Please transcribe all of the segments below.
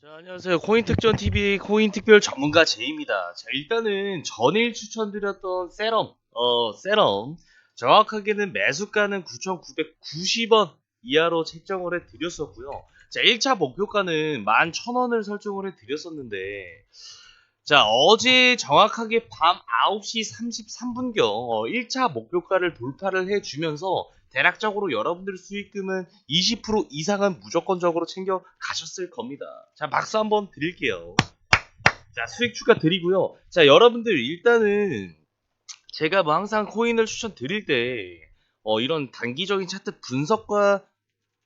자, 안녕하세요. 코인특전TV 코인특별 전문가 제이입니다. 자, 일단은 전일 추천드렸던 세럼, 어, 세럼. 정확하게는 매수가는 9,990원 이하로 책정을 해 드렸었고요. 자, 1차 목표가는 11,000원을 설정을 해 드렸었는데, 자, 어제 정확하게 밤 9시 33분경 어, 1차 목표가를 돌파를 해 주면서 대략적으로 여러분들 수익금은 20% 이상은 무조건적으로 챙겨 가셨을 겁니다. 자, 박수 한번 드릴게요. 자, 수익 추가 드리고요. 자, 여러분들 일단은 제가 뭐 항상 코인을 추천드릴 때 어, 이런 단기적인 차트 분석과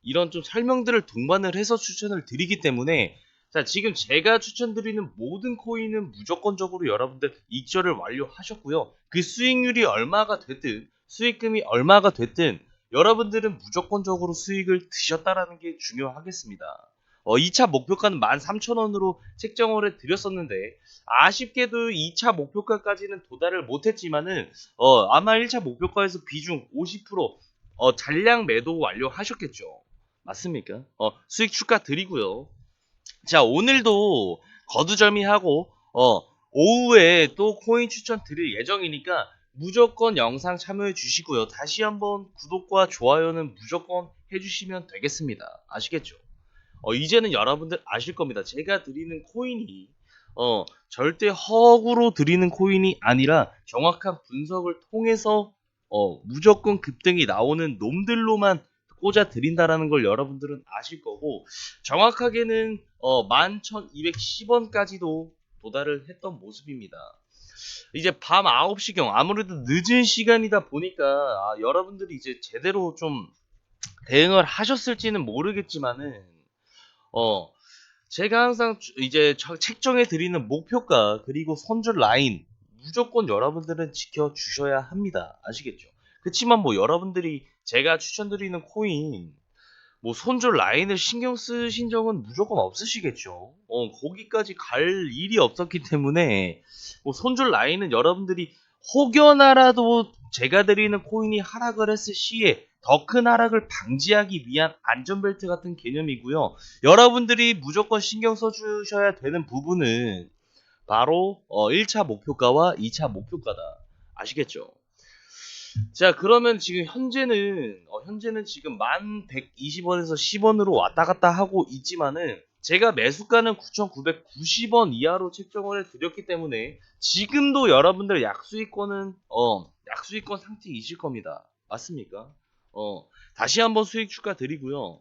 이런 좀 설명들을 동반을 해서 추천을 드리기 때문에 자, 지금 제가 추천드리는 모든 코인은 무조건적으로 여러분들 익절을 완료하셨고요. 그 수익률이 얼마가 됐든 수익금이 얼마가 됐든 여러분들은 무조건적으로 수익을 드셨다라는 게 중요하겠습니다. 어, 2차 목표가는 13,000원으로 책정을 해 드렸었는데 아쉽게도 2차 목표가까지는 도달을 못했지만은 어, 아마 1차 목표가에서 비중 50% 어, 잔량 매도 완료하셨겠죠. 맞습니까? 어, 수익 축하 드리고요. 자, 오늘도 거두절미하고 어, 오후에 또 코인 추천 드릴 예정이니까 무조건 영상 참여해 주시고요. 다시 한번 구독과 좋아요는 무조건 해주시면 되겠습니다. 아시겠죠? 어, 이제는 여러분들 아실 겁니다. 제가 드리는 코인이 어, 절대 허구로 드리는 코인이 아니라 정확한 분석을 통해서 어, 무조건 급등이 나오는 놈들로만 꽂아 드린다라는 걸 여러분들은 아실 거고 정확하게는 어, 11,210원까지도 도달을 했던 모습입니다. 이제 밤 9시경 아무래도 늦은 시간이다 보니까 아, 여러분들이 이제 제대로 좀 대응을 하셨을지는 모르겠지만은 어 제가 항상 주- 이제 저- 책정해 드리는 목표가 그리고 손절 라인 무조건 여러분들은 지켜 주셔야 합니다. 아시겠죠? 그렇지만 뭐 여러분들이 제가 추천드리는 코인 뭐 손절 라인을 신경 쓰신 적은 무조건 없으시겠죠. 어, 거기까지 갈 일이 없었기 때문에 뭐 손절 라인은 여러분들이 혹여나라도 제가 드리는 코인이 하락을 했을 시에 더 큰 하락을 방지하기 위한 안전벨트 같은 개념이고요. 여러분들이 무조건 신경 써주셔야 되는 부분은 바로 어, 1차 목표가와 2차 목표가다. 아시겠죠? 자 그러면 지금 현재는 어, 현재는 지금 1120원에서 10원으로 왔다 갔다 하고 있지만은 제가 매수가는 9,990원 이하로 책정을 해 드렸기 때문에 지금도 여러분들 약수익권은 어 약수익권 상태이실 겁니다. 맞습니까? 어 다시 한번 수익 축하 드리고요.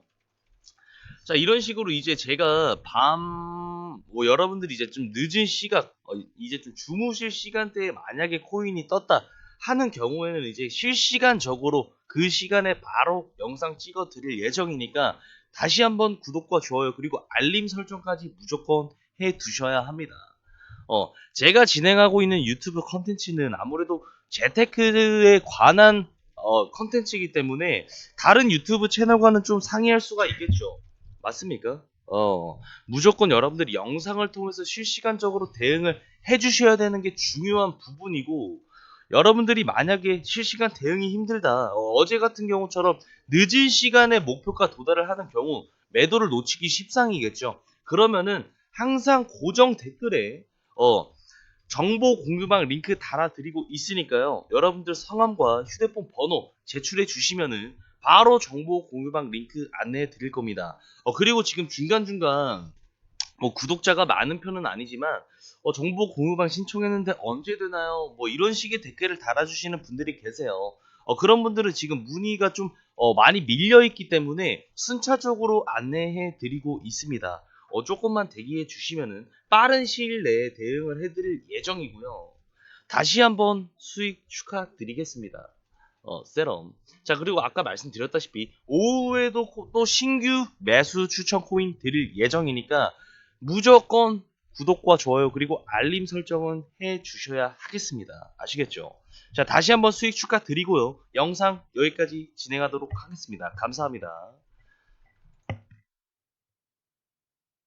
자 이런 식으로 이제 제가 밤 뭐 여러분들이 이제 좀 늦은 시각 어, 이제 좀 주무실 시간대에 만약에 코인이 떴다 하는 경우에는 이제 실시간적으로 그 시간에 바로 영상 찍어 드릴 예정이니까 다시 한번 구독과 좋아요 그리고 알림 설정까지 무조건 해 두셔야 합니다. 어, 제가 진행하고 있는 유튜브 컨텐츠는 아무래도 재테크에 관한 어, 컨텐츠이기 때문에 다른 유튜브 채널과는 좀 상이할 수가 있겠죠. 맞습니까? 어, 무조건 여러분들이 영상을 통해서 실시간적으로 대응을 해 주셔야 되는 게 중요한 부분이고 여러분들이 만약에 실시간 대응이 힘들다. 어, 제 같은 경우처럼 늦은 시간에 목표가 도달을 하는 경우 매도를 놓치기 십상이겠죠. 그러면은 항상 고정 댓글에 어, 정보 공유방 링크 달아드리고 있으니까요. 여러분들 성함과 휴대폰 번호 제출해 주시면은 바로 정보 공유방 링크 안내해 드릴 겁니다. 어, 그리고 지금 중간중간 뭐 구독자가 많은 편은 아니지만 어, 정보 공유방 신청했는데 언제 되나요? 뭐 이런 식의 댓글을 달아주시는 분들이 계세요. 어, 그런 분들은 지금 문의가 좀 어, 많이 밀려 있기 때문에 순차적으로 안내해 드리고 있습니다. 어, 조금만 대기해 주시면은 빠른 시일 내에 대응을 해드릴 예정이고요. 다시 한번 수익 축하드리겠습니다. 어, 세럼. 자, 그리고 아까 말씀드렸다시피 오후에도 코- 또 신규 매수 추천 코인 드릴 예정이니까 무조건 구독과 좋아요 그리고 알림 설정은 해 주셔야 하겠습니다. 아시겠죠? 자, 다시 한번 수익 축하 드리고요. 영상 여기까지 진행하도록 하겠습니다. 감사합니다.